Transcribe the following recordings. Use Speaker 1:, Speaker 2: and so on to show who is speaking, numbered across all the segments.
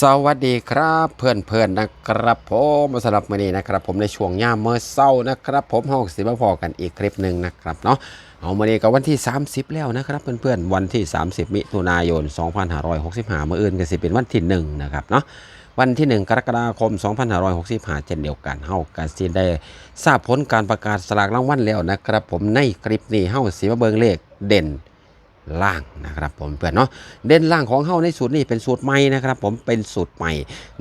Speaker 1: สวัสดีครับเพื่อนเพื่อนๆนะครับผมสำหรับมื้อนี้นะครับ ผมในช่วงย่ามเมื่อเศร้านะครับ ผมเฮาสิมาพอกันอีกคลิปหนึ่งนะครับเนาะเอามื้อนี้ก็วันที่ 30 แล้วนะครับเพื่อนๆวันที่ 30 มิถุนายน 2565มื้ออื่นก็สิเป็นวันที่1นะครับเนาะวันที่ 1 กรกฎาคม 2565 เช่นเดียวกันเฮาก็สิได้ทราบผลการประกาศสลากรางวัลแล้วนะครับ ผมในคลิปนี้เฮาสิมาเบิ่งเลขเด่น ล่างนะครับผมเพื่อนเนาะเด่นล่างของเฮาในสูตรนี้เป็นสูตรใหม่นะครับ ผมเป็นสูตรใหม่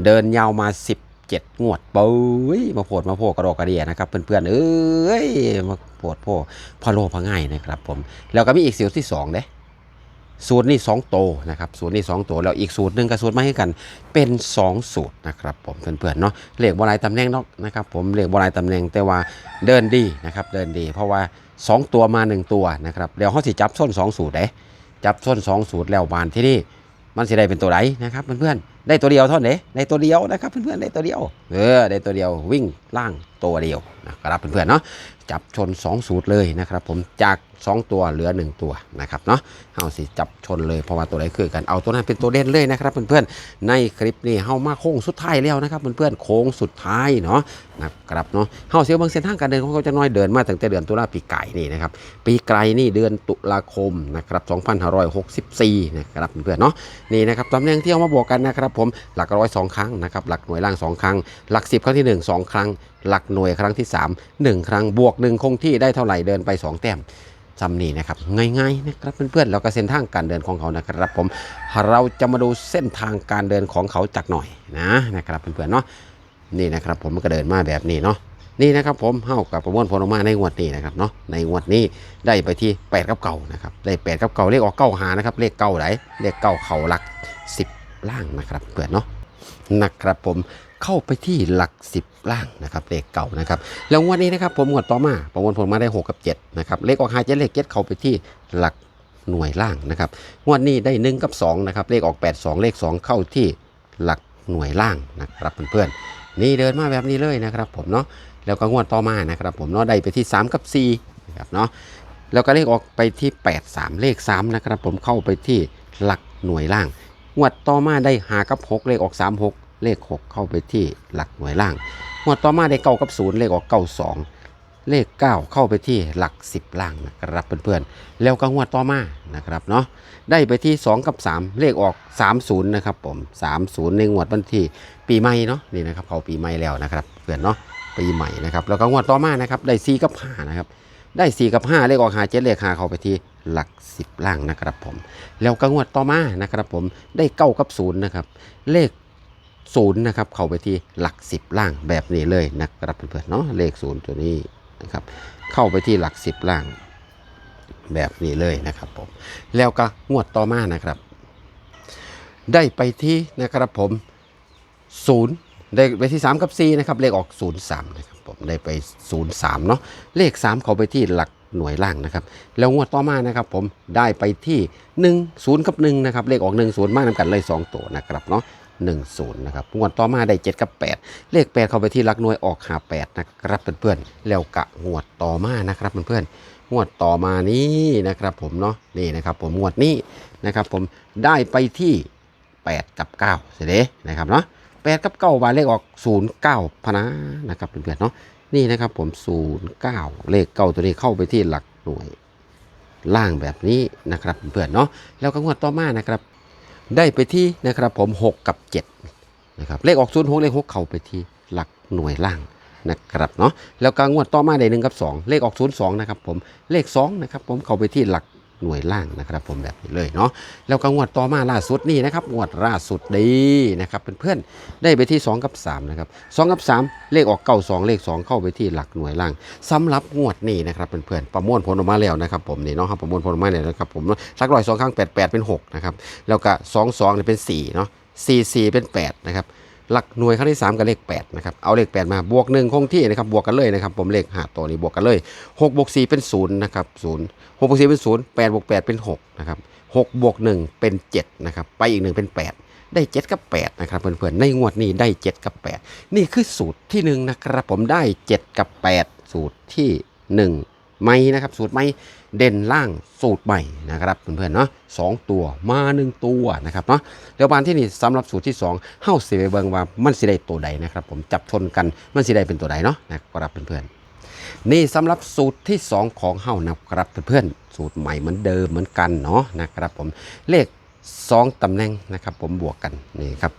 Speaker 1: เดินยาวมา 17 งวดปุ้ยมาโพดมาโพกระโดกกระเดียนะครับเพื่อนๆเอ้ยมาโพดโพพะโลพะง่ายนะครับผมแล้วก็มีอีกสูตรที่สองเด้สูตรนี้2โตวนะครับสูตรนี้2โตวแล้วอีกสูตรหนึ่งกับสูตรมาให้กันเป็น 2 สูตรนะครับผมเพื่อนๆเนาะเลขบรายตำแหน่งเนาะนะครับผมเลขบรายตำแหน่งแต่ว่าเดินดีนะครับเดินดี เพราะว่า 2 ตัวมา 1 ตัวนะครับเดี๋ยวเขาสิจับส้น2สูตรเด้จับส้น2สูตรแล้วบานที่นี่มันสิได้เป็นตัวไหนนะครับเพื่อนๆได้ตัวเดียวเท่านั้นเด้ได้ตัวเดียวนะครับเพื่อนๆได้ตัวเดียวเออได้ตัวเดียววิ่งล่างตัวเดียวนะครับเพื่อนๆเนาะ จับชน 2 สูตรเลยนะครับผมจาก 2 ตัวเหลือ 1 ตัวนะครับเนาะเอาสิจับชนเลยเพราะว่าตัวไหนคือกันเอาตัวนั้นเป็นตัวเด่นเลยนะครับเพื่อนๆในคลิปนี้เฮามาโค้งสุดท้ายแล้วนะครับเพื่อนๆโค้งสุดท้ายเนาะนะครับเนาะเฮาเสียบางเส้นทางการเดินของเขาจะน้อยเดินมาตั้งแต่เดือนตุลาปีไก่นี่นะครับปีไกลนี่เดือนตุลาคมนะครับ2564นะครับเพื่อนๆเนาะนี่นะครับตำแหน่งที่เอามาบวกกันนะครับผมหลักร้อยสองครั้งนะครับหลักหน่วยล่างสองครั้ง หลักสิบครั้งที่หนึ่งสองครั้ง หลักหน่วยครั้งที่สามหนึ่งครั้งบวกหนึ่งคงที่ได้เท่าไหร่เดินไปสองแต้มจำนี่นะครับง่ายๆนะครับเพื่อนๆแล้วก็เส้นทางการเดินของเขานะครับผมเราจะมาดูเส้นทางการเดินของเขาจากหน่อยนะนะครับเพื่อนๆเนาะนี่นะครับผมก็เดินมาแบบนี้เนาะนี่นะครับผมเฮากับประมวลผลออกมาในงวดนี้นะครับเนาะในงวดนี้ได้ไปที่8กับเก่านะครับได้8กับเก่าเลขออกเก้าหานะครับเลขเก้าไหนเลขเก้าเขาหลัก 10 ล่างนะครับเพื่อนเนาะนะครับผม เข้าไปที่หลัก 10 ล่างนะครับเลขเก่านะครับแล้วงวดนี้นะครับผมงวดต่อมาประมวลผลมาได้ 6 กับ7นะครับเลขออกหาเจ็ดเลขเจ็ดเข้าไปที่หลักหน่วยล่างนะครับงวดนี้ได้ 1 กับ 2 นะครับ เลขออก 8 2 เลข 2 เข้าที่หลักหน่วยล่างนะครับเพื่อนๆนี่เดินมาแบบนี้เลยนะครับผมเนาะแล้วก็งวดต่อมานะครับผมเนาะได้ไปที่ 3 กับ4นะครับเนาะแล้วก็เลขออกไปที่ 8 3 เลข3นะครับผมเข้าไปที่หลักหน่วยล่างงวดต่อมาได้หากับ 6 เลขออก 3 6 เลข 6 เข้าไปที่หลักหน่วยล่างงวดต่อมาได้เก้ากับ0เลขออก9 2เลข 9 เข้าไปที่หลัก 10 ล่างนะครับเพื่อนๆ แล้วก็งวดต่อมานะครับเนาะได้ไปที่ 2 กับ 3 เลขออก 30 นะครับผม 30 ในงวดวันที่ปีใหม่เนาะนี่นะครับเขาปีใหม่แล้วนะครับเพื่อนเนาะปีใหม่นะครับแล้วก็งวดต่อมานะครับได้ 4 กับ 5 นะครับได้ 4 กับ 5 เลขออกหาเจ็ดเลขหาเข้าไปที่หลัก 10 ล่างนะครับผม แล้วก็งวดต่อมานะครับผมได้เก้ากับ 0 นะครับ เลข 0นย์นะครับ เข้าไปที่หลัก 10 ล่างแบบนี้เลยนะครับเพื่อนๆเนาะเลข0ตัวนี้นะครับเข้าไปที่หลัก 10 ล่างแบบนี้เลยนะครับผมแล้วก็งวดต่อมานะครับ ได้ไปที่นะครับผม0ได้ไปที่ 3 กับ 4 นะครับ เลขออก 0 3 นะครับผมได้ไป 0 3 เนาะเลข 3 เขาไปที่หลักหน่วยล่างนะครับ แล้วงวดต่อมานะครับผมได้ไปที่ 1 0 กับ 1 นะครับ เลขออก 1 0 มากนำกันเลย 2 ตัวนะครับเนาะ 1 0นะครับงวดต่อมาได้7กับ8 เลข 8 เข้าไปที่หลักหน่วยออกหา8นะครับเพื่อนๆแล้วกะงวดต่อมานะครับเพื่อนๆงวดต่อมานี้นะครับผมเนาะนี่นะครับผมงวดนี้นะครับผมได้ไปที่ 8 กับ9เสียเด้นะครับเนาะแปดกับเก้าบาเลขออกศูนย์เก้าพนะนะครับเพื่อนๆเนาะนี่นะครับผมศูนย์เก้าเลขเก้าตัวนี้เข้าไปที่หลักหน่วยล่างแบบนี้นะครับเพื่อนๆเนาะแล้วก็งวดต่อมานะครับ ได้ไปที่นะครับผมหกกับเจ็ดนะครับเลขออกศูนย์หกเลขหกเข้าไปที่หลักหน่วยล่างนะครับเนาะแล้วก็งวดต่อมาได้หนึ่งกับสองเลขออกศูนย์สองนะครับผมเลขสองนะครับผมเข้าไปที่หลัก หน่วยล่างนะครับผมแบบนี้เลยเนาะแล้วก็งวดต่อมาล่าสุดนี่นะครับงวดล่าสุดดีนะครับเพื่อนๆได้ไปที่ 2 กับ3นะครับ2กับ 3 เลขออกเก้าสองเลข 2 เข้าไปที่หลักหน่วยล่างสำหรับงวดนี้นะครับเพื่อนๆประมวลผลออกมาแล้วนะครับผมนี่เนาะครับประมวลผลออกมาแล้วนะครับผมสักร้อยสองครั้งแปดแปดเป็น6นะครับแล้วก็สองสองเนี่ยเป็น4เนาะสี่สี่เป็น8นะครับ หลักหน่วยครั้งที่ 3 กับเลข8นะครับเอาเลข 8 มาบวก1คงที่นะครับบวกกันเลยนะครับผมเลขหาตัวนี้บวกกันเลย6บวก4เป็น0นะครับ0 6บวก4เป็น0 8บวก8เป็น6นะครับ6บวก1เป็น7นะครับไปอีก 1 เป็น 8ได้7กับ8นะครับเพื่อนๆในงวดนี้ได้ 7 กับ 8 นี่คือสูตรที่1นะครับผมได้ 7 กับ 8 สูตรที่1ใหม่นะครับสูตรใหม่ เด่นล่างสูตรใหม่นะครับเพื่อนๆเนาะสองตัวมาหนึ่งตัวนะครับเนาะเดี๋ยวบานที่นี่สำหรับสูตรที่สองเฮ้าสิไปเบิ่งว่ามันสิได้ตัวใดนะครับผมจับชนกันมันสิได้เป็นตัวใดเนาะนะครับเพื่อนๆนี่สำหรับสูตรที่สองของเฮ้านะครับเพื่อนๆสูตรใหม่เหมือนเดิมเหมือนกันเนาะนะครับผมเลขสองตำแหน่งนะครับผมบวกกันนี่ครับ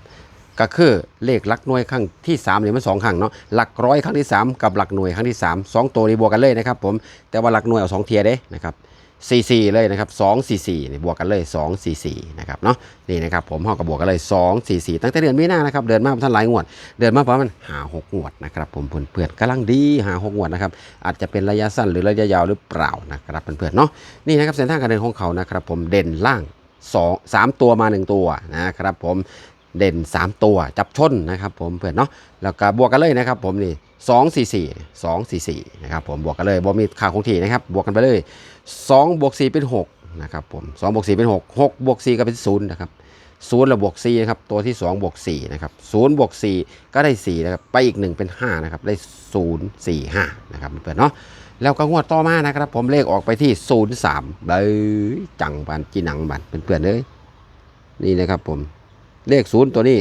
Speaker 1: ก็คือเลขหลักหน่วยครั้งที่3เนี่ยมันสองครั้งเนาะหลักร้อยครั้งที่ 3 กับหลักหน่วยครั้งที่ 3 2 ตัวนี้บวกกันเลยนะครับผมแต่ว่าหลักหน่วยเอา2เทียเด้นะครับ4 4 เลยนะครับ2 4 4นี่บวกกันเลย 2 4 4นะครับเนาะนี่นะครับผมเฮากับบวกกันเลย 2 4 4 ตั้งแต่เดือนมีนานะครับเดือนมาท่านหลายงวด เดือนมาประมาณหาหกงวดนะครับผมเพื่อนๆกำลังดีหาหกงวดนะครับอาจจะเป็นระยะสั้นหรือระยะยาวหรือเปล่านะครับเพื่อนๆเนาะนี่นะครับเส้นทางการเดินของเขานะครับผมเด่นล่างสองสามตัวมาหนึ่งตัวนะครับผม เด่น 3 ตัวจับชนนะครับผมเพื่อนเนาะแล้วก็บวกกันเลยนะครับผมนี่2 4 4 2 4 4นะครับผมบวกกันเลยบ่มีค่าคงที่นะครับบวกกันไปเลย2บวก4เป็น6นะครับผม2บวก4เป็น6 6บวก4ก็เป็น0นะครับ0แล้วบวก4นะครับตัวที่2บวก4นะครับ0บวก4ก็ได้4นะครับไปอีก 1 เป็น5นะครับได้0 4 5นะครับเพื่อนเนาะแล้วก็งวดต่อมานะครับ ผมเลขออกไปที่ 0 3เบ้ยจังบันจีหนังบันเพื่อนๆเลยนี่นะครับผม เลขศูนย์ตัวนี้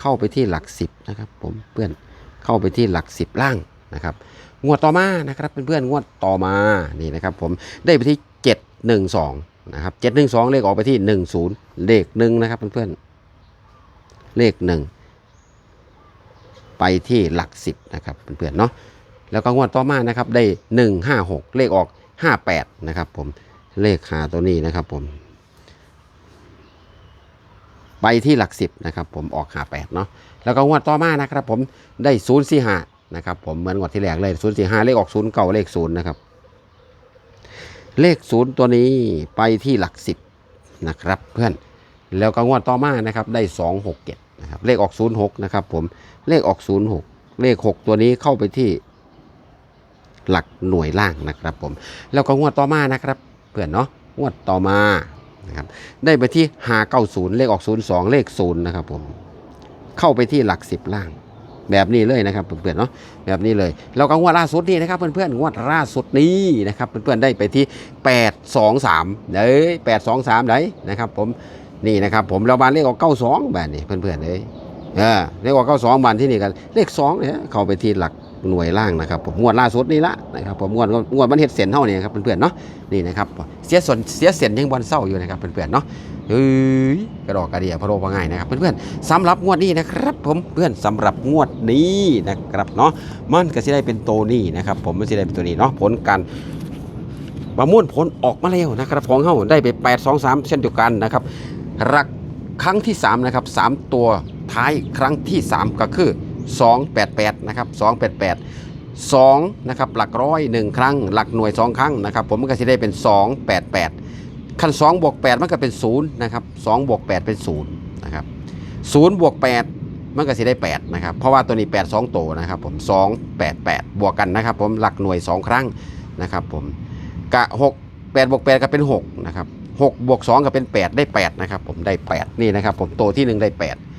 Speaker 1: เข้าไปที่หลักสิบนะครับผมเพื่อนเข้าไปที่หลักสิบล่างนะครับงวดต่อมานะครับเพื่อนๆงวดต่อมานี่นะครับผมได้ไปที่เจ็ดหนึ่งสองนะครับเจ็ดหนึ่งสองเลขออกไปที่หนึ่งศูนย์เลขหนึ่งนะครับเพื่อนๆเลขหนึ่งไปที่หลักสิบนะครับเพื่อนๆเนาะแล้วก็งวดต่อมานะครับได้หนึ่งห้าหกเลขออกห้าแปดนะครับผมเลขหาตัวนี้นะครับผม ไปที่หลักสิบนะครับผมออกหาแปดเนาะแล้วก็งวดต่อมานะครับผมได้ศูนย์สี่ห้านะครับผมเหมือนงวดที่แรกเลยศูนย์สี่ห้าเลขออกศูนย์เก่าเลขศูนย์นะครับเลขศูนย์ตัวนี้ไปที่หลักสิบนะครับเพื่อนแล้วก็งวดต่อมานะครับได้สองหกเจ็ดนะครับเลขออกศูนย์หกนะครับผมเลขออกศูนย์หกเลขหกตัวนี้เข้าไปที่หลักหน่วยล่างนะครับผมแล้วก็งวดต่อมานะครับ เพื่อนเนาะงวดต่อมา นะครับได้ไปที่หาเก้าศูนย์เลขออกศูนย์สองเลขศูนย์นะครับผมเข้าไปที่หลักสิบล่าง แบบนี้เลยนะครับเพื่อนๆเนาะแบบนี้เลยแล้วก็งวดล่าสุดนี่นะครับเพื่อนๆงวดล่าสุดนี้นะครับเพื่อนๆได้ไปที่แปดสองสามเด้ยแปดสองสามเด้ยนะครับผมนี่นะครับผมเราบานเลขออกเก้าสองแบบนี้เพื่อนๆเลยเออเลขออกเก้าสองบานที่นี่กันเลขสองเนี่ยเข้าไปที่หลัก หน่วยล่างนะครับผมงวดล่าสุดนี่ละนะครับผมงวดงวดมันเห็ดเสียนเท่านี้ครับเพื่อนๆเนาะนี่นะครับเสียส่วนเสียเสียนยังบอลเศร้าอยู่นะครับเพื่อนๆเนาะเฮ้ยกระดอกกระเดียพะโลพะง่ายนะครับเพื่อนๆสำหรับงวดนี้นะครับผมเพื่อนสำหรับงวดนี้นะครับเนาะมันก็จะได้เป็นโตนี้นะครับผมมันจะได้เป็นตัวนี้เนาะผลการประมวลผลออกมาแล้วนะครับของเฮาได้ไป 8 2 3 เช่นเดียวกันนะครับรักครั้งที่ 3 นะครับ 3 ตัวท้ายครั้งที่ 3 ก็คือ 288นะครับ288 2นะครับหลักร้อยหนึ่งครั้ง หลักหน่วย 2 ครั้งนะครับผมมันก็จะได้เป็น 288คัน2บวก8มันก็เป็น0นะครับ2บวก8เป็น0นะครับ0บวก8มันก็สิได้8นะครับเพราะว่าตัวนี้ 8 2 โตนะครับผม2 8 8 บวกกันนะครับผมหลักหน่วย 2 ครั้งนะครับผมกะ6 8บวก8ก็เป็น6นะครับ6บวก2ก็เป็น 8 ได้8นะครับผมได้ 8 นี่นะครับผมโตที่ 1 ได้ 8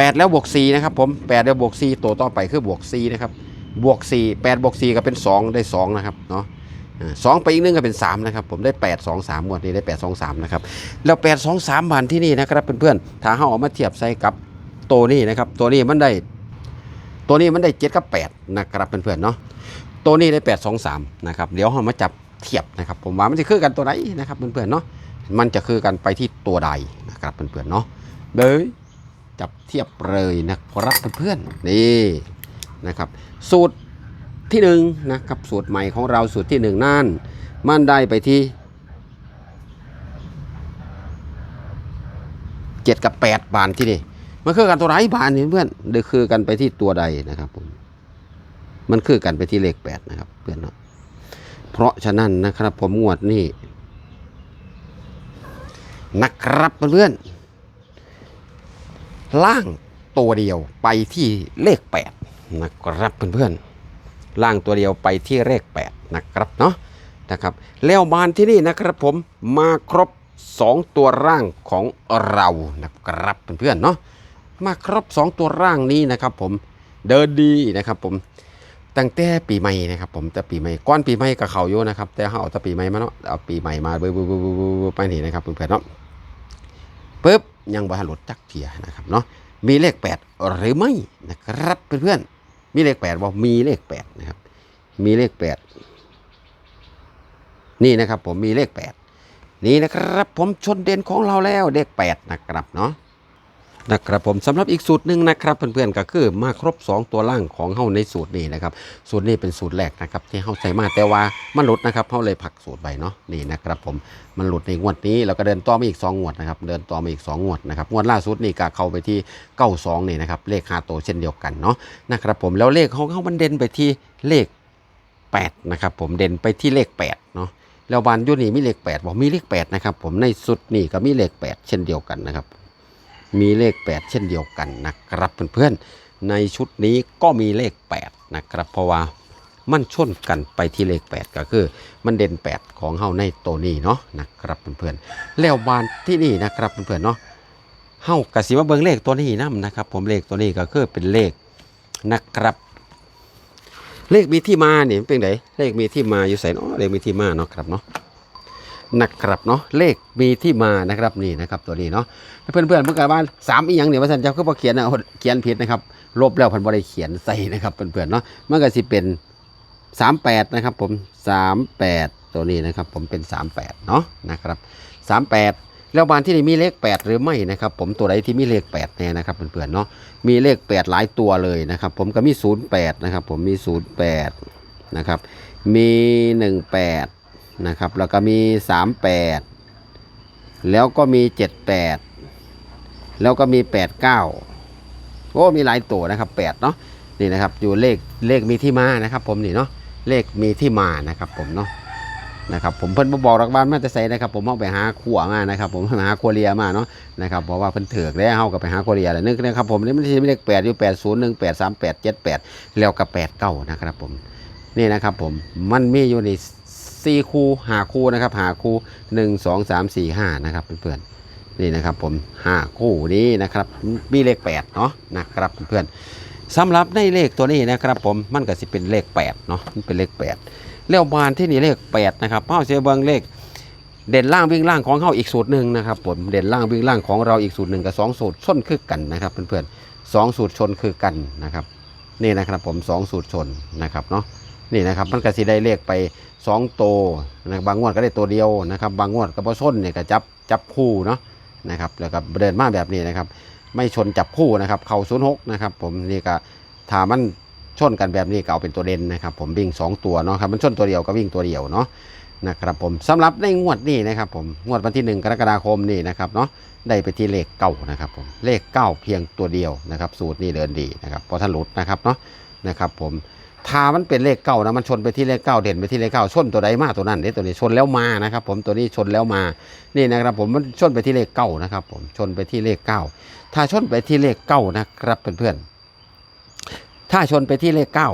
Speaker 1: 8 แล้วบวก4นะครับผม8แล้วบวก4ตัวต่อไปคือบวก4นะครับบวก4 8บวก4ก็เป็น 2 ได้ 2 นะครับเนาะสองไปอีกหนึงก็เป็น 3 นะครับ ผมได้ 8 2 3งวดนี้ได้ 8 2 3 นะครับ แล้ว 8 2 3บานที่นี่นะครับเพื่อนๆถ้าเราเอามาเทียบใส่กับตัวนี้นะครับ ตัวนี้มันได้ ตัวนี้มันได้7กับ8นะครับเพื่อนๆเนาะตัวนี้ได้ 8 2 3นะครับเดี๋ยวเรามาจับเทียบนะครับ ผมว่ามันจะคือกันตัวไหนนะครับเพื่อนๆเนาะมันจะคือกันไปที่ตัวใดนะครับเพื่อนๆเนาะเด้ย จับเทียบเลยนะครับเพื่อนๆนี่นะครับ สูตรที่หนึ่งนะครับสูตรใหม่ของเราสูตรที่หนึ่งนั่นมันได้ไปที่เจ็ดกับแปดบานที่นี่มันคือกันตัวไหนบานนี่เพื่อนหรือคือกันไปที่ตัวใดนะครับผมมันคือกันไปที่เลขแปดนะครับเพื่อนเนาะเพราะฉะนั้นนะครับผมงวดนี่นะครับเพื่อน ล่างตัวเดียวไปที่เลขแปดนะครับเพื่อนๆล่างตัวเดียวไปที่เลข 8 นะครับเนาะนะครับแล้วบานที่นี่นะครับผมมาครบ 2 ตัวร่างของเรานะครับเพื่อนๆเนาะมาครบ 2 ตัวร่างนี้นะครับผมเดินดีนะครับผมตั้งแต่ปีใหม่นะครับผมแต่ปีใหม่ก้อนปีใหม่กับเขาอยู่นะครับแต่เขาเอาแต่ปีใหม่มาเนาะเอาปีใหม่มาเบื่อเบื่อเบื่อเบื่อเบื่อไปนี่นะครับเพื่อนๆเนาะปุ๊บ ยังบ่หลุดจักเทียนะครับเนาะมีเลขแปดหรือไม่นะครับเพื่อนๆมีเลขแปดบอกมีเลขแปดนะครับมีเลขแปดนี่นะครับผมมีเลขแปดนี่นะครับผมชนเด่นของเราแล้วเลขแปดนะครับเนาะ นะครับผมสำหรับอีกสูตรหนึ่งนะครับเพื่อนๆก็คือมาครบ 2 ตัวล่างของเฮาในสูตรนี้นะครับสูตรนี้เป็นสูตรแรกนะครับที่เฮาใส่มาแต่ว่ามันหลุดนะครับเฮาเลยผักสูตรไปเนาะนี่นะครับผมมันหลุดในงวดนี้แล้วก็เดินต่อมาอีก 2 งวดนะครับเดินต่อมาอีก 2 งวดนะครับงวดล่าสุดนี่ก็เข้าไปที่ 92 นี่นะครับเลข5ตัวเช่นเดียวกันเนาะนะครับผมแล้วเลขของเฮามันเด่นไปที่เลข 8 นะครับผมเด่นไปที่เลข 8 เนาะแล้วบานยุนี่มีเลข8บอกมีเลข8นะครับผมในสุดนี่ก็มีเลข 8 เช่นเดียวกันนะครับ มีเลข 8 เช่นเดียวกันนะครับเพื่อนๆในชุดนี้ก็มีเลข 8 นะครับ เพราะว่ามันชนกันไปที่เลข 8 ก็คือ มันเด่น 8 ของเฮาในตัวนี้เนาะนะครับเพื่อนๆแล้วบานที่นี่นะครับเพื่อนๆเนาะเฮากสิมาเบิ่งเลขตัวนี้นํนะครับ ผมเลขตัวนี้ก็คือเป็นเลขนะครับ เลขมีที่มาเนี่ยเป็นไงเลขมีที่มาอยู่ใส่เนาะเลขมีที่มาเนาะครับเนาะ นะครับเนาะเลขมีที่มานะครับนี่นะครับตัวนี้เนาะเพื่อนเพื่อนเมื่อกี้ว่าสามอีหยังเนี่ยว่าสันเจ้าคือพอเขียนนะเขียนผิดนะครับลบแล้วพันบริเขียนใส่นะครับเพื่อนเพื่อนเนาะเมันก็สิเป็นสามแปดนะครับผมสามแปดตัวนี้นะครับผมเป็นสามแปดเนาะนะครับสามแปดแล้วบานที่นี่มีเลขแปดหรือไม่นะครับ ผมตัวใดที่มีเลขแปดแน่นะครับเพื่อนๆเนาะมีเลขแปดหลายตัวเลยนะครับ ผมก็มีศูนย์แปดนะครับ ผมมีศูนย์แปดนะครับ มีห นะครับแล้วก็มี 38 แล้วก็มี 78 แล้วก็มี 89 โอ้มีหลายตัวนะครับ8เนาะนี่นะครับอยู่เลขเลขมีที่มานะครับ ผมนี่เนาะเลขมีที่มานะครับผมเนาะนะครับผมเพิ่นบอกรักบ้านมาแต่ใส่นะครับ ผมเอาไปหาขัวมานะครับ ผมหาขัวเรียมาเนาะนะครับเพราะว่าเพิ่นเถือกแล้วเฮาก็ไปหาขัวเรียแล้วนึกนะครับผมนี่มันสิมีเลข8อยู่80 18 38 78แปดสามแปดเจ็ดแปดแล้วก็89นะครับผมนี่นะครับผมมันมีอยู่ใน สี่คู่หาคู่นะครับหาคู่หนึ่งสองสามสี่ห้านะครับเพื่อนๆนี่นะครับผมหาคู่นี้นะครับมีเลขแปดเนาะนะครับเพื่อนๆสำหรับในเลขตัวนี้นะครับผมมันก็สิเป็นเลขแปดเนาะมันเป็นเลขแปดแล้วบานที่นี่เลขแปดนะครับเป้าเสียเบิงเลขเด่นล่างวิ่งล่างของเขาอีกสูตรหนึ่งนะครับผมเด่นล่างวิ่งล่างของเราอีกสูตรหนึ่งกับสองสูตรชนคือกันนะครับเพื่อนๆสองสูตรชนคือกันนะครับนี่นะครับผมสองสูตรชนนะครับเนาะ นี่นะครับมันก็สิได้เลขไป2โตวนะบางงวดก็ได้ตัวเดียวนะครับ บางงวดก็บ่ชนเนี่ยก็จับจับคู่เนาะนะครับแล้วก็เดินมาแบบนี้นะครับ ไม่ชนจับคู่นะครับ เข่าศูนย์หกนะครับ ผมนี่ก็ถ้ามันชนกันแบบนี้ก็เอาเป็นตัวเด่นนะครับ ผมวิ่ง 2 ตัวเนาะครับมันชนตัวเดียวก็วิ่งตัวเดียวเนาะนะครับผมสำหรับในงวดนี้นะครับผมงวดวันที่ 1 กรกฎาคมนี่นะครับเนาะได้ไปที่เลขเก้านะครับผมเลขเก้าเพียงตัวเดียวนะครับ สูตรนี้เดินดีนะครับเพราะท่านหลุดนะครับเนาะนะครับผม ถ้ามันเป็นเลขเก้านะมันชนไปที่เลขเก้าเด่นไปที่เลขเก้าชนตัวใดมาตัวนั้นเนี่ยตัวนี้ชนแล้วมานะครับ ผมตัวนี้ชนแล้วมานี่นะครับ ผมมันชนไปที่เลขเก้านะครับ ผมชนไปที่เลขเก้าถ้าชนไปที่เลขเก้านะครับเพื่อนๆถ้าชนไปที่เลขเก้า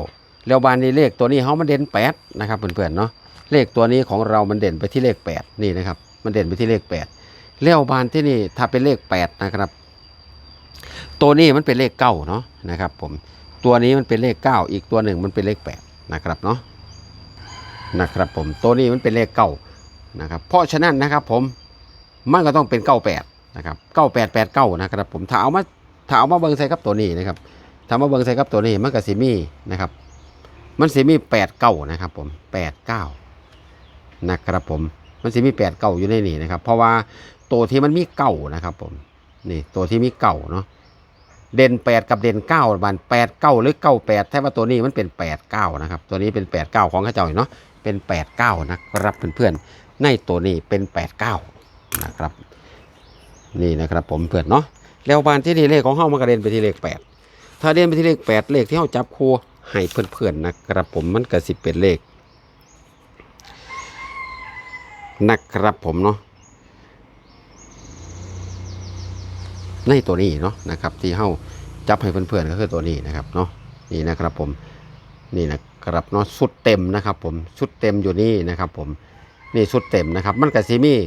Speaker 1: แล้วบานนี้เลขตัวนี้เขามันเด่นแปดนะครับเพื่อนๆเนาะเลขตัวนี้ของเรามันเด่นไปที่เลขแปดนี่นะครับ มันเด่นไปที่เลขแปดแล้วบานที่นี่ถ้าเป็นเลขแปดนะครับ ตัวนี้มันเป็นเลขเก้าเนาะนะครับ ผม ตัวนี้มันเป็นเลข 9 อีกตัวหนึ่งมันเป็นเลข8นะครับเนาะนะครับผมตัวนี้มันเป็นเลข9นะครับเพราะฉะนั้นนะครับผมมันก็ต้องเป็น98นะครับ9889นะครับผมถ้าเอามาถ้าเอามาเบิ่งใส่กับตัวนี้นะครับถ้ามาเบิ่งใส่กับตัวนี้มันก็สิมีนะครับมันสิมี89นะครับผม89นะครับผมมันสิมี89อยู่ในนี้นะครับเพราะว่าตัวที่มันมีเก้านะครับผมนี่ตัวที่มีเก้าเนาะ เด่น8กับเด่น9มัน8 9หรือ98แท้ว่าตัวนี้มันเป็น8 9นะครับ ตัวนี้เป็น8 9ของข้าเจ้าเนาะเป็น8 9นะครับเพื่อนๆในตัวนี้เป็น8 9นะครับ นี่นะครับผมเพื่อนเนาะแล้วบานที่นี่เลขของเฮามันก็เด่นไปที่เลข8ถ้าเด่นไปที่เลข8เลขที่เฮาจับคู่ให้เพื่อนๆนะครับผมมันก็สิเป็นเลขนะครับผมเนาะ ในตัวนี้เนาะนะครับ ที่เฮาจับให้เพื่อนๆก็คือตัวนี้นะครับเนาะนี่นะครับผมนี่นะครับเนาะชุดเต็มนะครับผมชุดเต็มอยู่นี่นะครับ ผมนี่ชุดเต็มนะครับ มันกับซีมี่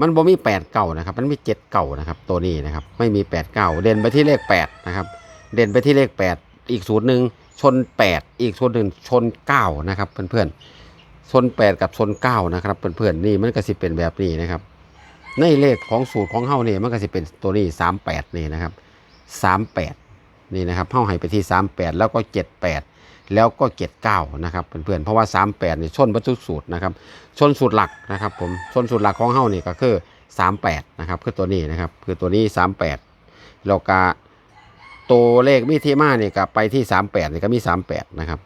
Speaker 1: มันบ่มีแปดเก่านะครับ มันมีเจ็ดเก่านะครับตัวนี้นะครับ ไม่มีแปดเก้าเด่นไปที่เลขแปดนะครับเด่นไปที่เลขแปดอีกสูตรหนึ่งชน8อีกชุดหนึ่งชน9นะครับเพื่อนๆชน8กับชน9นะครับเพื่อนๆนี่มันก็สิเป็นแบบนี้นะครับ ในเลขของสูตรของเฮานี่มันก็สิเป็นตัวนี้38นี่นะครับ38นี่นะครับเฮาให้ไปที่38แล้วก็78แล้วก็79นะครับเพื่อนๆเพราะว่า38นี่ชนวัตถุสูตรนะครับชนสูตรหลักนะครับผมชนสูตรหลักของเฮานี่ก็คือ38นะครับคือตัวนี้นะครับคือตัวนี้38แล้วก็ตัวเลขมีที่มาเนี่ยก็ไปที่ 38นี่ก็มี 38 นะครับ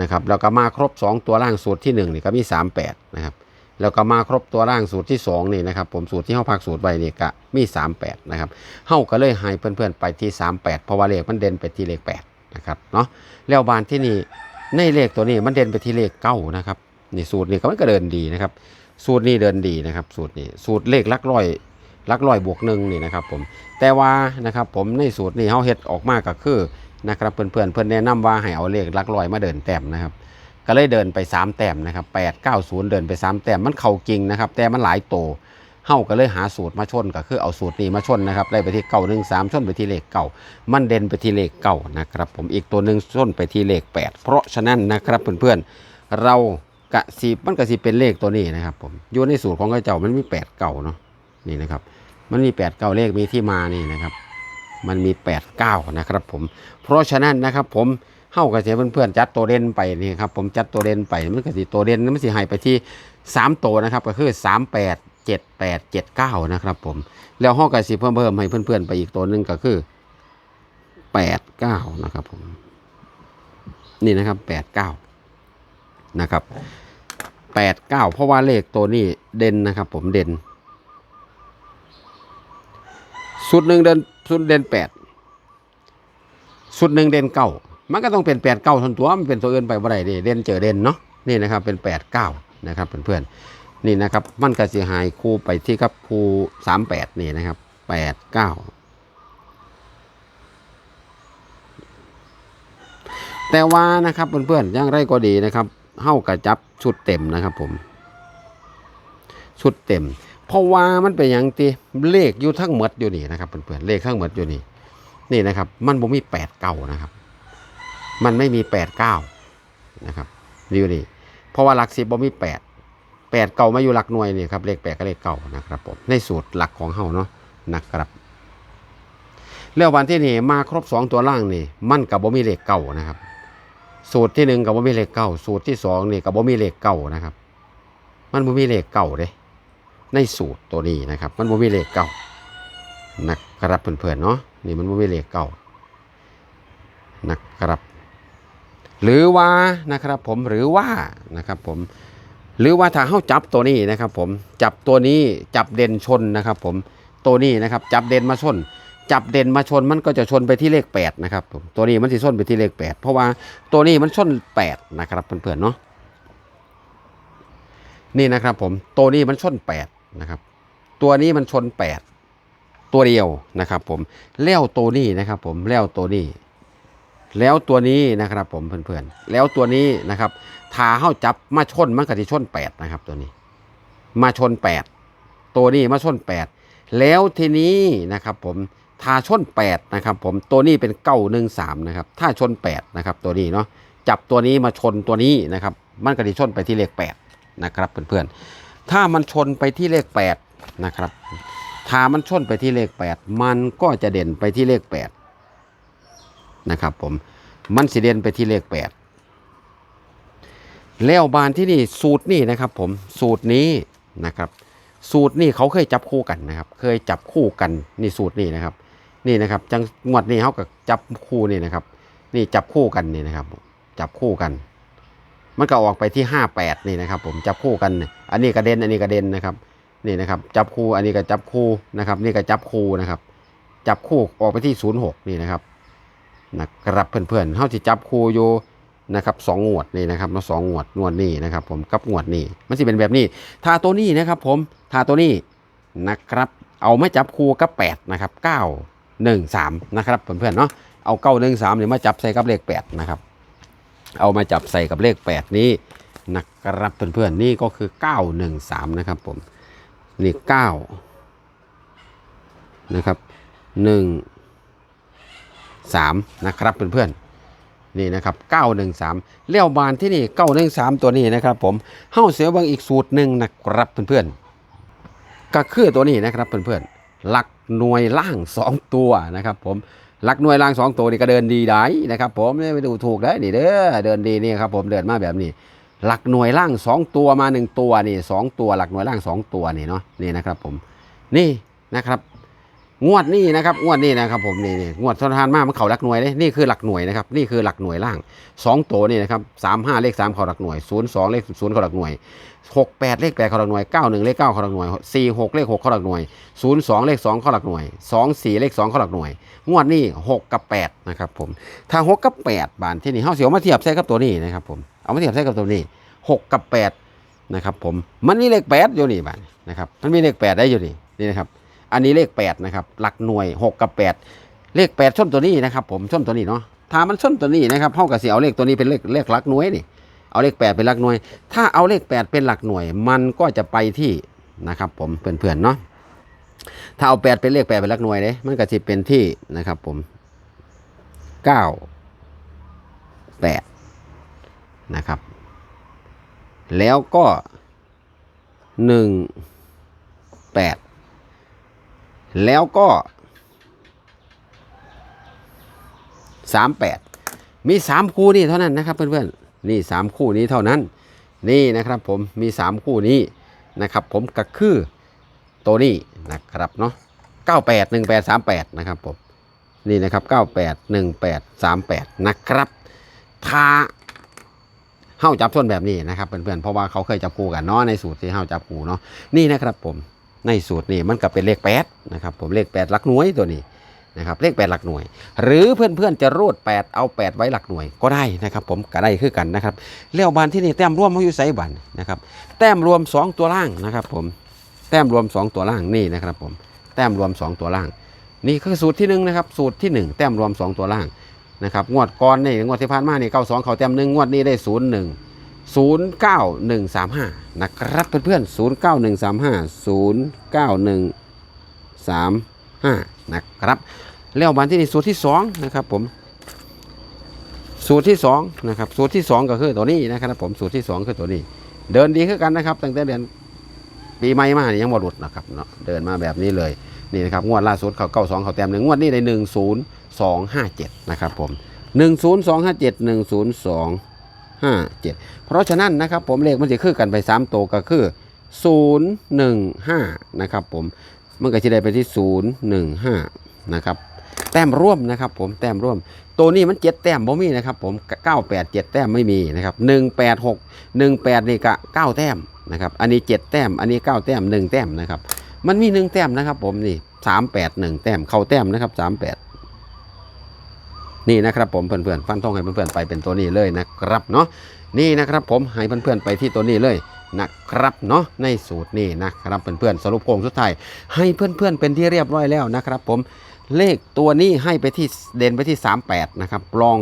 Speaker 1: นะครับแล้วก็มาครบ 2 ตัวล่างสูตรที่1นี่ก็มี 38 นะครับ แล้วก็มาครบตัวล่างสูตรที่2นี่นะครับผมสูตรที่เฮาพักสูตรไว้นี่ก็มี 38นะครับเฮาก็เลยให้เพื่อนๆไปที่ 38 เพราะว่าเลขมันเด่นไปที่เลข8นะครับเนาะแล้วบานที่นี่ในเลขตัวนี้มันเด่นไปที่เลขเก้านะครับนี่สูตรนี้ก็มันก็เดินดีนะครับสูตรนี้เดินดีนะครับสูตรนี้สูตรเลขลักร้อยลักร้อยบวกหนึ่งนี่นะครับผมแต่ว่านะครับผมในสูตรนี้เขาเฮ็ดออกมาก็คือนะครับเพื่อนๆเพื่อนแนะนำว่าให้เอาเลขลักร้อยมาเดินแต้มนะครับ ก็เลยเดินไป 3 แต้มนะครับ8 9 0 เดินไป 3 แต้มมันเข่าจริงนะครับ แต่มันหลายโตเฮาก็เลยหาสูตรมาชนก็คือเอาสูตรนี้มาชนนะครับได้ไปที่เก่าหนึ่งสามชนไปที่เลขเก่า มันเด่นไปที่เลขเก่านะครับ ผมอีกตัวหนึ่งชนไปที่เลข 8 เพราะฉะนั้นนะครับเพื่อนๆเรากะสีมันกะสีเป็นเลขตัวนี้นะครับผมอยู่ในสูตรของข้าเจ้ามันมีแปดเก่าเนาะนี่นะครับ มันมีแปดเก้าเลขมีที่มานี่นะครับ มันมีแปดเก้านะครับผมเพราะฉะนั้นนะครับผม เฮ้ากระเสียเพื่อนๆจัดตัวเด่นไปนี่ครับผมจัดตัวเด่นไปมันกะสีตัวเด่นมันสิให้ไปที่สามตัวนะครับก็คือสามแปดเจ็ดแปดเจ็ดเก้านะครับผมแล้วห้องกระสีเพิ่มเพิ่มให้เพื่อนๆไปอีกตัวหนึ่งก็คือแปดเก้านะครับผมนี่นะครับแปดเก้านะครับแปดเก้าเพราะว่าเลขตัวนี้เด่นนะครับ ผมเด่นสุดหนึ่งเด่นสุดเด่นแปดสุดหนึ่งเด่นเก้า มันก็ต้องเป็นแปดเก้าทนตัวมันเป็นตัวอื่นไปบ่ได้ดิเด่นเจอเด่นเนาะนี่นะครับเป็นแปดเก้านะครับเพื่อนๆนี่นะครับมันก็เสียหายคู่ไปที่ครับคู่สามแปดนี่นะครับแปดเก้าแต่ว่านะครับเพื่อนๆอย่างไรก็ดีนะครับเฮ้ากระจับชุดเต็มนะครับผมชุดเต็ม เพราะว่ามันเป็นอย่างที่เลขอยู่ทั้งหมดอยู่นี่นะครับเพื่อนๆเลขทั้งหมดอยู่นี่นี่นะครับ มันบ่มีแปดเก้านะครับ มันไม่มีแปดเก้านะครับอยู่นี่เพราะว่าหลักสิบบ่มีแปดแปดเก่ามาอยู่หลักหน่วยนี่ครับเลขแปดกับเลขเก่านะครับผมในสูตรหลักของเฮาเนาะนะครับแล้ววันที่นี่มาครบสองตัวล่างนี่มันกับบ่มีเลขเก่านะครับ สูตรที่หนึ่งกับบ่มีเลขเก่าสูตรที่สองนี่กับบ่มีเลขเก่านะครับ มันบ่มีเลขเก่าเด้ในสูตรตัวนี้นะครับ มันบ่มีเลขเก่านะครับเพื่อนๆเนาะนี่มันบ่มีเลขเก่านะครับ หรือว่านะครับผมหรือว่านะครับผมหรือว่าถ้าเฮาจับตัวนี้นะครับผมจับตัวนี้จับเด่นชนนะครับผมตัวนี้นะครับจับเด่นมาชน จับเด่นมาชนมันก็จะชนไปที่เลข8นะครับผมตัวนี้มันสิชนไปที่เลข 8 เพราะว่าตัวนี้มันชน8นะครับเพื่อนๆเนาะนี่นะครับผมตัวนี้มันชน8นะครับตัวนี้มันชน 8 ตัวเดียวนะครับผมแล้วตัวนี้นะครับผมแล้วตัวนี้ แล้วตัวนี้นะครับผมเพื่อนๆ แล้วตัวนี้นะครับถ้าเข้าจับมาชนมันก็จะชน8นะครับตัวนี้ มาชน8ตัวนี้มาชน8แล้วทีนี้นะครับผมถ้าชน8นะครับผมตัวนี้เป็นเก้าหนึ่งสามนะครับถ้าชน8นะครับตัวนี้เนาะจับตัวนี้มาชนตัวนี้นะครับมันก็จะชนไปที่เลข8นะครับเพื่อนๆ ถ้ามันชนไปที่เลข8นะครับถ้ามันชนไปที่เลข8มันก็จะเด่นไปที่เลข8 นะครับผมมันสิเด่นไปที่เลข8แล้วบานที่นี่สูตรนี่นะครับผมสูตรนี้นะครับ สูตรนี่เขาเคยจับคู่กันนะครับ เคยจับคู่กันนี่สูตรนี่นะครับ นี่นะครับจังงวดนี้เขากับจับคู่นี่นะครับ นี่จับคู่กันนี่นะครับ จับคู่กัน มันก็ออกไปที่ห้าแปดนี่นะครับ ผมจับคู่กัน อันนี้กระเด็นอันนี้กระเด็นนะครับนี่นะครับ จับคู่อันนี้ก็จับคู่นะครับ นี่ก็จับคู่นะครับ จับคู่ออกไปที่ศูนย์หกนี่นะครับ นะครับเพื่อนๆเขาจะจับคู่อยู่นะครับสองงวดนี่นะครับมาสองงวดงวดนี้นะครับ ผมกับงวดนี้มันจะเป็นแบบนี้ถ้าตัวนี้นะครับ ผมถ้าตัวนี้นะครับ เอาไม่จับคู่กับแปดนะครับเก้าหนึ่งสามนะครับเพื่อนๆเนาะเอาเก้าหนึ่งสามเนี่ยมาจับใส่กับเลขแปดนะครับเอามาจับใส่กับเลขแปดนี้นะครับเพื่อนๆนี่ก็คือเก้าหนึ่งสามนะครับผมนี่เก้านะครับห สามนะครับเพื่อนๆนี่นะครับ 913 เลี้ยวบานที่นี่ 913 ตัวนี้นะครับผมเฮ้าเสียบางอีกสูตรหนึ่งนะครับเพื่อนๆก็คือตัวนี้นะครับเพื่อนๆหลักหน่วยล่าง 2 ตัวนะครับผมหลักหน่วยล่าง 2 ตัวนี่ก็เดินดีได้นะครับผมไม่ดูถูกได้นี่เด้อเดินดีนี่ครับผมเดินมาแบบนี้หลักหน่วยล่าง 2 ตัวมา 1 ตัวนี่สองตัว หลักหน่วยล่าง 2 ตัวนี่เนาะนี่นะครับผมนี่นะครับ งวดนี้นะครับงวดนี้นะครับผมนี่นี่งวดทานมากมันเข่าหลักหน่วยเลยนี่คือหลักหน่วยนะครับนี่คือหลักหน่วยล่างสองตัวนี่นะครับสามห้าเลขสามเข่าหลักหน่วยศูนย์สองเลขศูนย์เข่าหลักหน่วยหกแปดเลขแปดเข่าหลักหน่วยเก้าหนึ่งเลขเก้าเข่าหลักหน่วยสี่หกเลขหกเข่าหลักหน่วยศูนย์สองเลขสองเข่าหลักหน่วยสองสี่เลขสองเข่าหลักหน่วย งวดนี้หกกับแปดนะครับผมถ้าหกกับแปดบานที่นี่เขาเสียวมาเทียบใส่กับตัวนี้นะครับผมเอามาเทียบใส่กับตัวนี้หกกับแปดนะครับผมมันมีเลขแปดอยู่นี่บานนะครับมันมีเลขแปดได้อยู่นี่นี่นะครับ อันนี้เลข 8 นะครับ หลักหน่วย 6 กับ 8 เลข8ส้นตัวนี้นะครับผมส้นตัวนี้เนาะถ้ามันส้นตัวนี้นะครับเท่ากับเสียเอาเลขตัวนี้เป็นเลขเลขหลักหน่วยนี่เอาเลข 8 เป็นหลักหน่วย ถ้าเอาเลข 8 เป็นหลักหน่วย มันก็จะไปที่นะครับผมเพื่อนๆเนาะถ้าเอา 8 เป็นเลข 8 เป็นหลักหน่วยเลยมันก็จะเป็นที่นะครับผม 9 8 นะครับ แล้วก็ 1 8 แล้วก็สามแปดมีสามคู่นี่เท่านั้นนะครับเพื่อนๆนี่สามคู่นี้เท่านั้น นี่นะครับผมมีสามคู่นี้นะครับ ผมก็คือตัวนี้นะครับเนาะเก้าแปดหนึ่งแปดสามแปดนะครับผมนี่นะครับเก้าแปดหนึ่งแปดสามแปดนะครับถ้าเฮ้าจับส้นแบบนี้นะครับเพื่อนๆเพราะว่าเขาเคยจับคู่กันเนาะในสูตรที่เฮ้าจับคู่เนาะนี่นะครับผม ในสูตรนี่มันก็เป็นเลขแปดนะครับผมเลขแปดหลักหน่วยตัวนี้นะครับเลขแปดหลักหน่วย หรือเพื่อนๆจะรูดแปดเอาแปดไว้หลักหน่วยก็ได้นะครับผมก็ได้คือกันนะครับเลี้ยวบานที่นี่แต้มรวมเขาอยู่ไซบันนะครับแต้มรวม 2 ตัวล่างนะครับผมแต้มรวม 2 ตัวล่างนี่นะครับผมแต้มรวม 2 ตัวล่าง นี่คือสูตรที่หนึ่งนะครับสูตรที่หนึ่งแต้มรวม 2 ตัวล่างนะครับงวดก่อนนี่งวดที่ผ่านมานี่เก้าสองเขาแต้มหนึ่งงวดนี้ได้ศูนย์หนึ่ง 09135 นะครับเพื่อนๆ 09135นะครับ แล้วบันที่นี่สูตรที่ 2 นะครับผม สูตรที่ 2 นะครับ สูตรที่ 2 ก็คือตัวนี้นะครับผม สูตรที่ 2 คือตัวนี้ เดินดีขึ้นกันนะครับ ตั้งแต่เดือนปีใหม่มานี่ยังบ่หลุดนะครับเนาะ เดินมาแบบนี้เลย นี่นะครับ งวดล่าสุดเขาเก้าสองเขาแต้มหนึ่งงวดนี้ได้หนึ่งศูนย์สองห้าเจ็ดนะครับผมหนึ่งศูนย์สองห้าเจ็ดหนึ่งศูนย์สอง ห้าเจ็ดเพราะฉะนั้นนะครับผมเลขมันจะคือกันไปสามตัวก็คือศูนย์หนึ่งห้านะครับผมมันก็จะได้ไปที่ศูนย์หนึ่งห้านะครับแต้มร่วมนะครับผมแต้มร่วม ตัวนี้มันเจ็ดแต้มบ่มีนะครับผมเก้าแปดเจ็ดแต้มไม่มีนะครับหนึ่งแปดหกหนึ่งแปดนี่ก็เก้าแต้มนะครับอันนี้เจ็ดแต้มอันนี้เก้าแต้มหนึ่งแต้มนะครับมันมีหนึ่งแต้มนะครับผมนี่สามแปดหนึ่งแต้มเข้าแต้มนะครับสามแปด นี่นะครับผมเพื่อนๆฟันทองให้เพื่อนๆไปเป็นตัวนี้เลยนะครับเนาะนี่นะครับผมให้เพื่อนๆไปที่ตัวนี้เลยนะครับเนาะในสูตรนี้นะครับเพื่อนๆสรุปโครงสุดท้ายให้เพื่อนๆเป็นที่เรียบร้อยแล้วนะครับผมเลขตัวนี้ให้ไปที่เด่นไปที่ 38 นะครับรอง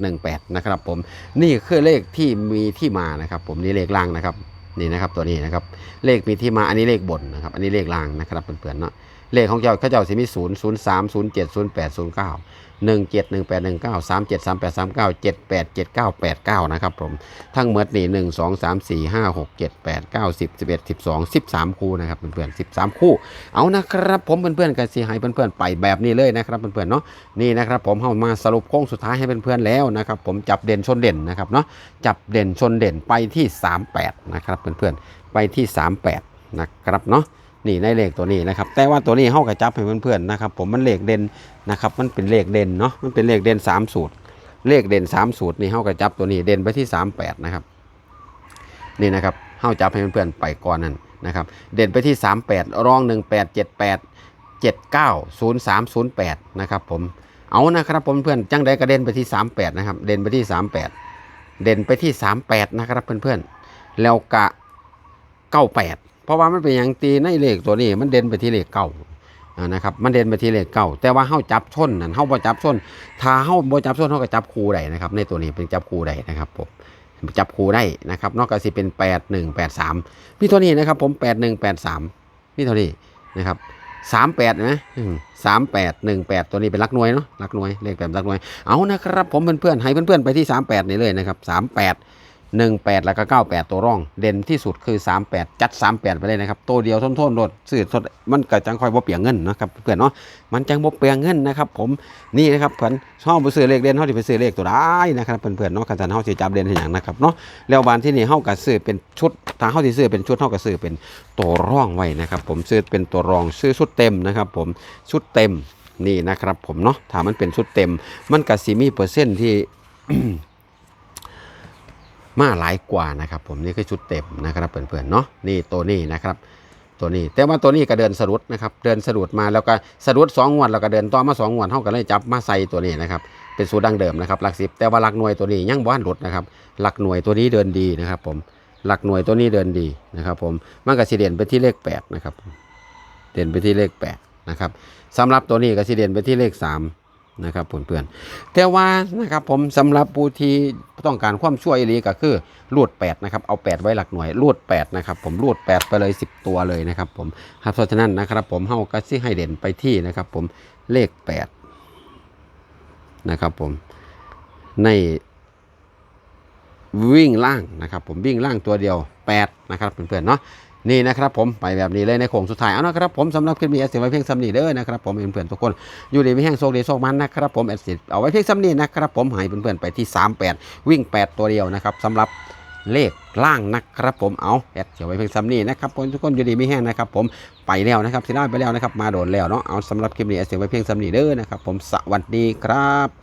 Speaker 1: 9818 นะครับผมนี่คือเลขที่มีที่มานะครับ ผมนี่เลขล่างนะครับนี่นะครับตัวนี้นะครับเลขมีที่มาอันนี้เลขบนนะครับอันนี้เลขล่างนะครับเพื่อนๆเนาะ เลขของเจ้าเขาเจ้าสิมีศูนย์ศูนย์สามศูนย์เจ็ดศูนย์แปดศูนย์เก้าหนึ่งเจ็ดหนึ่งแปดหนึ่งเก้าสามเจ็ดสามแปดสามเก้าเจ็ดแปดเจ็ดเก้าแปดเก้านะครับผมทั้งหมดนี่หนึ่งสองสามสี่ห้าหกเจ็ดแปดเก้าสิบสิบเอ็ดสิบสองสิบสามคู่นะครับเพื่อนๆสิบสามคู่ เอานะครับผมเพื่อนๆกันสีให้เพื่อนๆไปแบบนี้เลยนะครับเพื่อนๆเนาะนี่นะครับผมเข้ามาสรุปโค้งสุดท้ายให้เพื่อนๆแล้วนะครับผมจับเด่นชนเด่นนะครับเนาะจับเด่นชนเด่นไปที่ 38 นะครับเพื่อนๆไปที่ 38 นะครับเนาะ นี่ในเลขตัวนี้นะครับ แต่ว่าตัวนี้เข้ากระจับให้เพื่อนๆนะครับ ผมมันเลขเด่นนะครับ มันเป็นเลขเด่นเนาะ มันเป็นเลขเด่น3สูตร เลขเด่น3สูตรนี่เข้ากระจับตัวนี้เด่นไปที่ 38 นะครับ นี่นะครับเข้าจับให้เพื่อนๆไปก่อนนั้นนะครับ เด่นไปที่ 38รอง 1878 790308 นะครับผม เอานะครับผมเพื่อนจังใดกระเด็นไปที่ 38 นะครับ เด่นไปที่ 38 เด่นไปที่ 38 นะครับเพื่อนๆ แล้วกะ 98 ราะว่ามันเป็นอย่างตีในเลขตัวนี้ มันเด่นไปที่เลขเก่านะครับมันเด่นไปที่เลขเก้าแต่ว่าเฮาจับชนนั่นเฮาบ่จับชนถ้าเฮาบ่จับชนเฮาก็จับคู่ได้นะครับ ในตัวนี้เป็นจับคู่ได้นะครับผมจับคู่ได้นะครับ นอกจากสิเป็น 81 83มีตัวนี้นะครับ ผม 81 83มีเท่านี้นะครับสามแปดไหมสามแปดหนึ่งแปดตัวนี้เป็นลักหน่วยเนาะลักหน่วยเลขแบบลักหน่วยเอานะครับ ผมเพื่อนๆให้เพื่อนๆไปที่สามแปดนี่เลยนะครับสามแปด หนึ่งแปดแล้วก็เก้าแปดตัวร่อง เด่นที่สุดคือสามแปดจัดสามแปดไปเลยนะครับ ตัวเดียวทนๆโดดซื้อสดมันก็จังค่อยบ่เปลียงเงินนะครับเพื่อนเนาะมันจังบ่เปียงเงินนะครับผมนี่นะครับเพื่อนชอบไปซื้อเลขเด่นเขาที่ไปซื้อเลขตัวได้นะครับเพื่อนๆเนาะกันสันเขาสิจับเด่นให้อย่างนะครับเนาะแล้ววันที่นี่เขาก็ซื้อเป็นชุดทางเขาที่ซื้อเป็นชุดเขาก็ซื้อเป็นตัวร่องไว้นะครับผมซื้อเป็นตัวรองซื้อชุดเต็มนะครับผมชุดเต็มนี่นะครับผมเนาะถ้ามันเป็นชุดเต็ม มันก็สิมีเปอร์เซ็นต์ที่ มาหลายกว่านะครับ ผมนี่คือชุดเต็มนะครับเพื่อนๆเนาะนี่ตัวนี้นะครับ ตัวนี้ แต่ว่าตัวนี้ก็เดินสะดุดนะครับ เดินสะดุดมาแล้วก็สะดุดสองงวดแล้วก็เดินต่อมาสองงวดเท่ากันเลยจับมาใส่ตัวนี้นะครับเป็นสูตรดังเดิมนะครับหลักสิบแต่ว่าหลักหน่วยตัวนี้ยังบ้านหลุดนะครับหลักหน่วยตัวนี้เดินดีนะครับ ผมหลักหน่วยตัวนี้เดินดีนะครับ ผมมันก็สิเด่นไปที่เลขแปดนะครับเด่นไปที่เลขแปดนะครับสำหรับตัวนี้ก็สิเด่นไปที่เลขสาม นะครับเพื่อนๆแต่ว่านะครับผมสำหรับผู้ที่ต้องการความช่วยอีหลีก็คือรูด8นะครับเอา 8 ไว้หลักหน่วยรูด8นะครับผมรูด 8 ไปเลย 10 ตัวเลยนะครับผมครับเพราะฉะนั้นนะครับผมเฮาก็สิให้เด่นไปที่นะครับผมเลข 8 นะครับผมในวิ่งล่างนะครับผมวิ่งล่างตัวเดียว 8 นะครับเพื่อนๆเนาะ นี่นะครับผมไปแบบนี้เลยในโค้งสุดท้ายเอานะครับผมสำหรับคลิปนี้แอดสิไว้เพียงซ้ำนีเด้อนะครับผมเพื่อนๆทุกคนอยู่ดีไม่แห้งโชคดีโชคมันนะครับผมแอดสิเอาไว้เพียงซ้ำนีนะครับผมให้เพื่อนๆไปที่ 38 วิ่ง 8 ตัวเดียวนะครับสำหรับเลขล่างนะครับผมเอาแอดเสียไว้เพียงซ้ำนีนะครับผมทุกคนอยู่ดีไม่แห้งนะครับผมไปแล้วนะครับสิได้ไปแล้วนะครับมาโดนแล้วเนาะเอาสำหรับคลิปนี้แอดเสียไว้เพียงซ้ำนีเด้อนะครับผมสวัสดีครับ